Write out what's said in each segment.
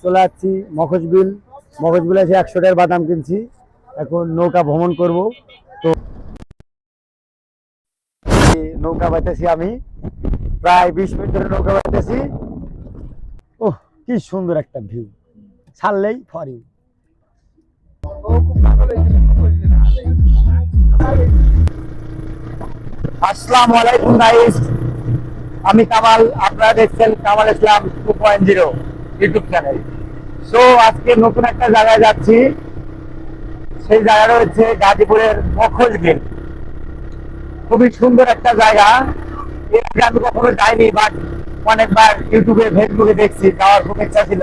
চলে যাচ্ছি মখজবিল মখজবিলে এসে একশো টাকার বাদাম কিনছি। এখন নৌকা ভ্রমণ করব। তো নৌকা বাইতেছি আমি। প্রায় বিশ মিনিট ধরে নৌকা বাইতেছি। ও কি সুন্দর একটা ভিউ ছাড়লেই ফরি আসসালামু আলাইকুম গাইস আমি কামাল, আপনারা দেখছেন Kamal Islam two point zero YouTube channel so আজকে নতুন একটা জায়গায় যাচ্ছি। সেই জায়গা রয়েছে গাজীপুরের মখল গেট খুবই সুন্দর একটা জায়গা। এর আগে আমি কখনো যাইনি বাট অনেকবার ইউটিউবে, ফেসবুকে দেখছি, যাওয়ার খুব ইচ্ছা ছিল।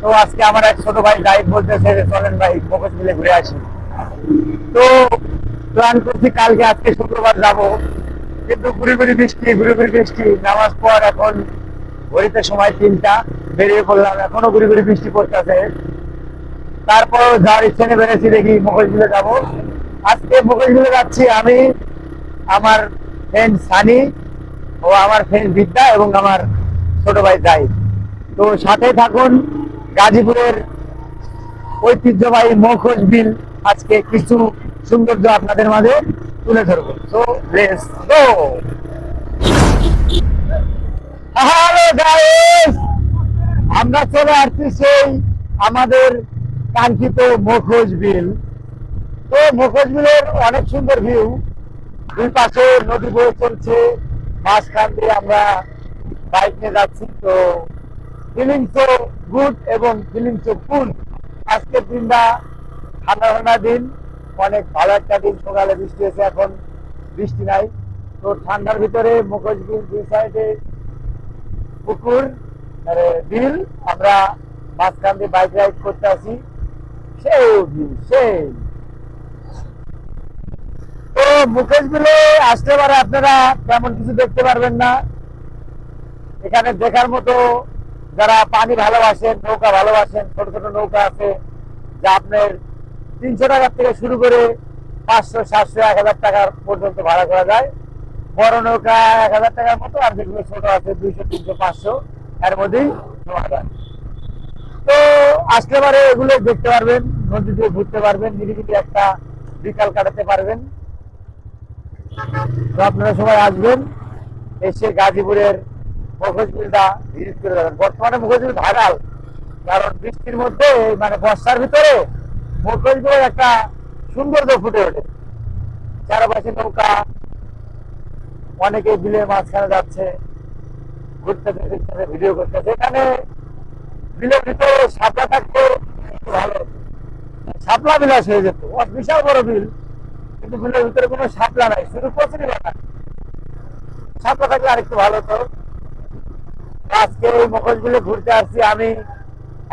তো আজকে আমার এক ছোট ভাই গাইড বলতেছে চলেন ভাই মখল বিলে ঘুরে আসি। তো প্ল্যান করছি কালকে আজকে শুক্রবার যাব। কিন্তু ঘুরি বৃষ্টি, ঘুরি ঘুরি বৃষ্টি, নামাজ পর এখন ঘড়িতে সময় তিনটা, বেরিয়ে পড়লাম, এখনও ঘুরি ঘুরি বৃষ্টি পড়তেছে। তারপর ইচ্ছে নিয়ে বেড়েছি দেখি মুখোশগুলো যাব। আজকে মুখোশগুলো যাচ্ছি আমি, আমার ফ্রেন্ড সানি ও আমার ফ্রেন্ড বিদ্যা এবং আমার ছোট ভাই যাই তো সাথে থাকুন, গাজীপুরের ঐতিহ্যবাহী মখোশ বিল আজকে কিছু সৌন্দর্য আপনাদের মাঝে। তুলে ধরবো। তো লেটস গো হ্যালো গাইস আমরা চলে আসছি সেই আমাদের কাঙ্ক্ষিত মুখোশ বিল। তো মুখোশ বিলের অনেক সুন্দর ভিউ দুই পাশে নদী বয়ে চলছে। মাঝখান দিয়ে আমরা বাইক নিয়ে যাচ্ছি। তো ফিলিং তো গুড এবং ফিলিং তো ফুল আজকের দিনটা ঠান্ডা ঠান্ডা দিন। অনেক ভালো একটা দিন সকালে বৃষ্টি হয়েছে, এখন বৃষ্টি নাই। তো ঠান্ডার ভিতরে মুখোশ বিল দুই সাইডে, পুকুর বিল, আমরা মাঝখান দিয়ে বাইক রাইড করতে আসি। সেই ভিউ সেই। তো বিলে আসতে পারে আপনারা, তেমন কিছু দেখতে পারবেন না। এখানে দেখার মতো যারা পানি ভালোবাসেন, নৌকা ভালোবাসেন, ছোট ছোট নৌকা আছে, যা আপনার তিনশো টাকার থেকে শুরু করে পাঁচশো, সাতশো, এক হাজার টাকার পর্যন্ত ভাড়া করা যায়। বড় নৌকা এক হাজার টাকার মতো, আর যেগুলো ছোট আছে দুইশো, তিনশো, পাঁচশো, এর মধ্যেই তো আসলে পারে এগুলো দেখতে পারবেন, নদী দিয়ে ঘুরতে পারবেন, নিরিবিলি একটা বিকাল কাটাতে পারবেন। তো আপনারা সবাই আসবেন, এসে গাজীপুরের মুখোশবিলটা ভিজিট করে যাবেন। বর্তমানে মুখোশবিল ভাইরাল, কারণ বৃষ্টির মধ্যে মানে বর্ষার ভিতরে মুখোশবিলের একটা সৌন্দর্য ফুটে ওঠে। চারপাশে নৌকা, অনেকে বিলের মাঝখানে যাচ্ছে ঘুরতেছে ফিরতেছে ভিডিও করতেছে এখানে বিলের ভিতরে সাপলা থাকতে ভালো। শাপলা বিলাস হয়ে যেত বিশাল বড় বিল, কিন্তু বিলের ভিতরে কোনো সাপলা নাই, শুধু কচুরি বানা সাপলা থাকলে আরেকটু ভালো হতো। আজকে এই মকজ বিলে ঘুরতে আসছি আমি।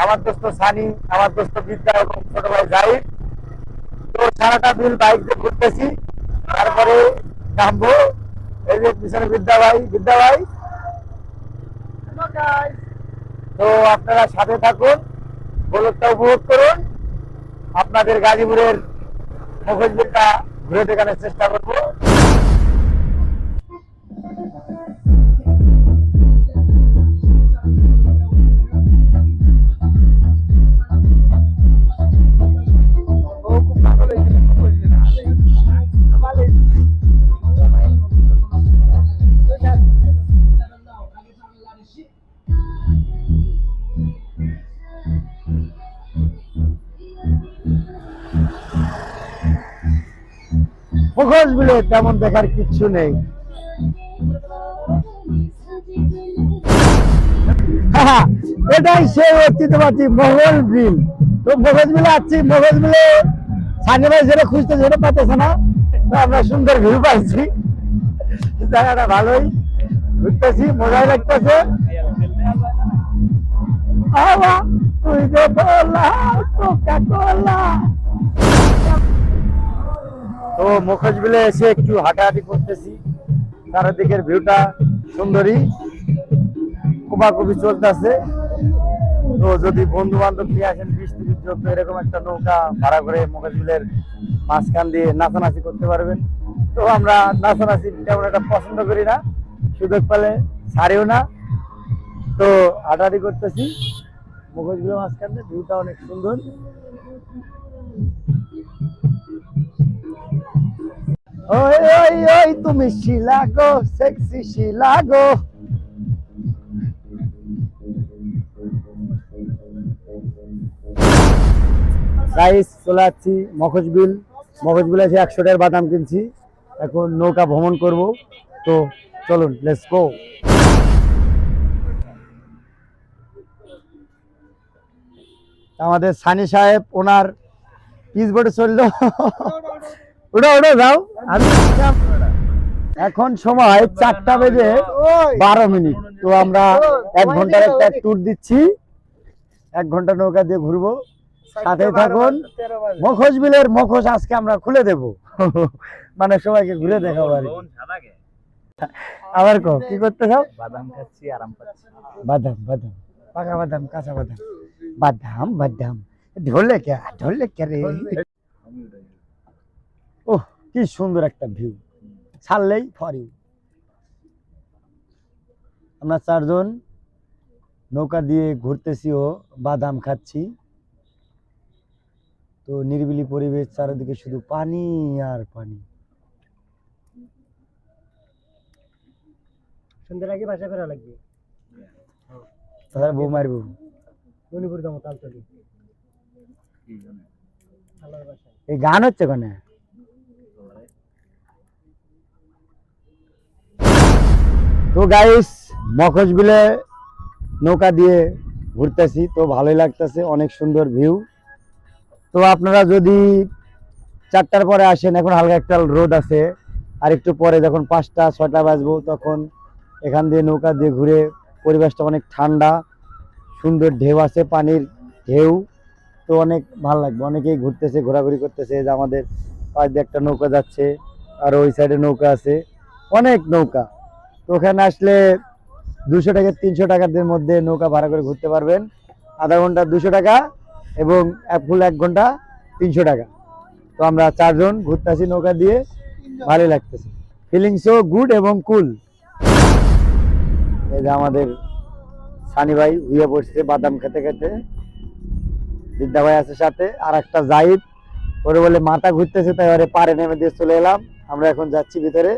আমার দোস্ত সানি আমার দোস্ত বিদ্যা এবং ছোট ভাই জাহিদ। তো সারাটা দিন বাইক দিয়ে ঘুরতেছি। তারপরে নামবো। এই যে পিছনে বিদ্যা ভাই বিদ্যা ভাই। তো আপনারা সাথে থাকুন গোলকটা উপভোগ করুন। আপনাদের গাজীপুরের মুখোশবিলটা ঘুরে দেখানোর চেষ্টা করব। মুখোশগুলো তেমন দেখার কিচ্ছু নেই। হ্যাঁ, এটাই সেই মোগল বিল। তো সানি ভাই যেটা খুঁজতে যেটা পাইতেছে না আমরা সুন্দর ভিউ পাইছি। জায়গাটা ভালোই। ঘুরতেছি মজাই লাগতেছে। তুই তো মুখোশ বিলে এসে একটু হাঁটাহাঁটি করতেছি। চারিদিকের ভিউটা সুন্দরী। কুবাকুবি চলতেছে। তো যদি বন্ধু বান্ধব নিয়ে আসেন, বিশ তিরিশ জন এরকম একটা নৌকা ভাড়া করে মুখোশ বিলের মাঝখান দিয়ে নাচানাচি করতে পারবেন। তো আমরা নাচানাচি তেমন একটা পছন্দ করি না। সুযোগ পেলে ছাড়িও না। তো হাঁটাহাঁটি করতেছি। মুখোশগুলো মাঝখানে ভিউটা অনেক সুন্দর। ওই ওই ওই, তুমি শিলা গো সেক্সি শিলা গো। গাইস চলে যাচ্ছি মখজবিল মখজবিল আছে একশো টাকার বাদাম কিনছি। এখন নৌকা ভ্রমণ করব। তো চলুন লেটস গো আমাদের সানি সাহেব, ওনার পিস বোর্ডে চলল। ওটা ওটা যাও। আমি এখন সময় চারটা বেজে বারো মিনিট। তো আমরা এক ঘণ্টার একটা ট্যুর দিচ্ছি। এক ঘণ্টা নৌকা দিয়ে ঘুরবো। সাথে থাকুন। মুখোশ বিলের মুখোশ আজকে আমরা খুলে দেব। মানে সবাইকে ঘুরে দেখাবো আর আবার কো কি করতে চাও? বাদাম খাচ্ছি আরাম পাচ্ছি। বাদাম বাদাম। পাকা বাদাম কাঁচা বাদাম। বাদাম বাদাম। ঢোলে কে ঢোলে কে রে? ওহ কি সুন্দর একটা ভিউ ছাড়লেই ফরি আমরা চারজন নৌকা দিয়ে ঘুরতেছি ও বাদাম খাচ্ছি। তো নিরিবিলি পরিবেশ চারিদিকে শুধু পানি আর পানি। সন্ধ্যের আগে বাসা করা লাগবে। তাহলে বউ মারবো। মণিপুর তালতলি। এই গান হচ্ছে কোনে তো গাইস মখজ বিলে নৌকা দিয়ে ঘুরতেছি, তো ভালোই লাগতেছে, অনেক সুন্দর ভিউ তো আপনারা যদি চারটার পরে আসেন, এখন হালকা একটা রোদ আছে, আর একটু পরে যখন পাঁচটা, ছয়টা বাজবো, তখন এখান দিয়ে নৌকা দিয়ে ঘুরে পরিবেশটা অনেক ঠান্ডা, সুন্দর ঢেউ আছে, পানির ঢেউ, তো অনেক ভালো লাগবে। অনেকেই ঘুরতেছে, ঘোরাঘুরি করতেছে, যে আমাদের পাশ দিয়ে একটা নৌকা যাচ্ছে, আর ওই সাইডে নৌকা আছে। অনেক নৌকা। তো ওখানে আসলে দুশো টাকা তিনশো টাকার মধ্যে নৌকা ভাড়া করে ঘুরতে পারবেন। আধা ঘণ্টা দুশো টাকা এবং এক ফুল এক ঘণ্টা তিনশো টাকা। তো আমরা চারজন ঘুরতেছি নৌকা দিয়ে, ভালোই লাগতেছে। ফিলিংসও গুড এবং কুল এই যে আমাদের সানি ভাই হুইয়ে পড়ছে বাদাম খেতে খেতে। বিদ্যা ভাই আছে সাথে আর একটা জাহিদ। ওরে বলে মাথা ঘুরতেছে, তাই ওরে পারে নেমে দিয়ে চলে এলাম। আমরা এখন যাচ্ছি ভিতরে।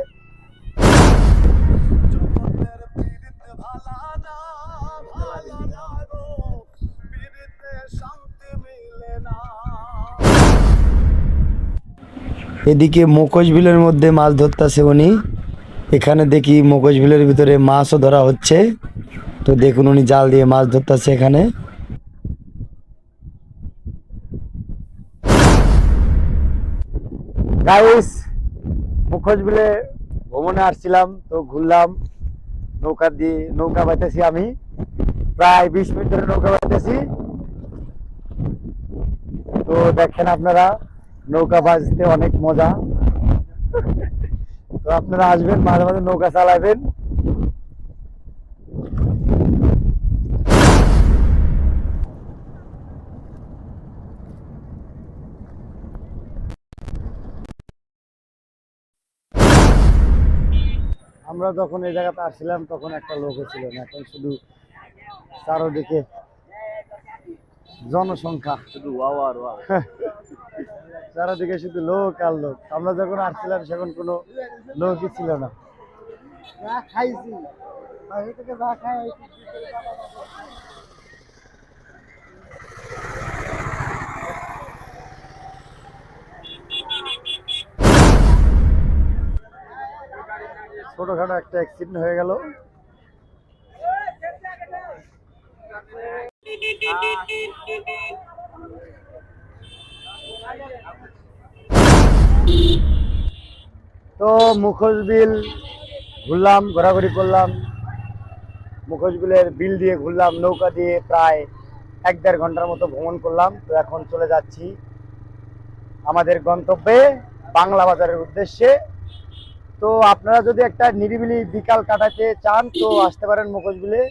এদিকে বিলের মধ্যে মাছ ধরতেছে উনি। এখানে দেখি বিলের ভিতরে মাছও ধরা হচ্ছে। তো দেখুন উনি জাল দিয়ে মাছ ধরতেছে এখানে। গাইস বিলে ভ্রমণে আসছিলাম, তো ঘুরলাম। নৌকা দিয়ে, নৌকা বাইতেছি আমি। প্রায় বিশ মিনিট ধরে নৌকা বাইতেছি তো দেখেন আপনারা নৌকা বাজতে অনেক মজা। তো আপনারা আসবেন মাঝে মাঝে নৌকা চালাবেন। আমরা যখন এই জায়গাতে আসছিলাম তখন একটা লোক ছিল না এখন শুধু চারোদিকে জনসংখ্যা। শুধু ওয়াও আর ওয়াও। চারোদিকে শুধু লোক আর লোক আমরা যখন আসছিলাম সেখন কোনো লোকই ছিল না খাইছি বাইরে থেকে যা খাই ছোটখাটো একটা অ্যাক্সিডেন্ট হয়ে গেল তো মুখোশ বিল ঘুরলাম, ঘোরাঘুরি করলাম। মুখোশ বিলের বিল দিয়ে ঘুরলাম, নৌকা দিয়ে প্রায় এক দেড় ঘণ্টার মতো ভ্রমণ করলাম। তো এখন চলে যাচ্ছি আমাদের গন্তব্যে বাংলা বাজারের উদ্দেশ্যে। তো আপনারা যদি একটা নিরিবিলি বিকাল কাটাতে চান, তো আসতে পারেন মুখোশ বিলে।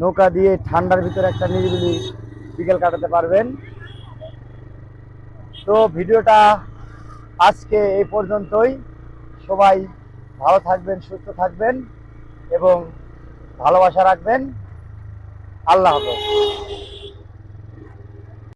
নৌকা দিয়ে ঠান্ডার ভিতরে একটা নিরিবিলি বিকাল কাটাতে পারবেন। তো ভিডিওটা আজকে এই পর্যন্তই। সবাই ভালো থাকবেন সুস্থ থাকবেন এবং ভালোবাসা রাখবেন। আল্লাহ হাফেজ।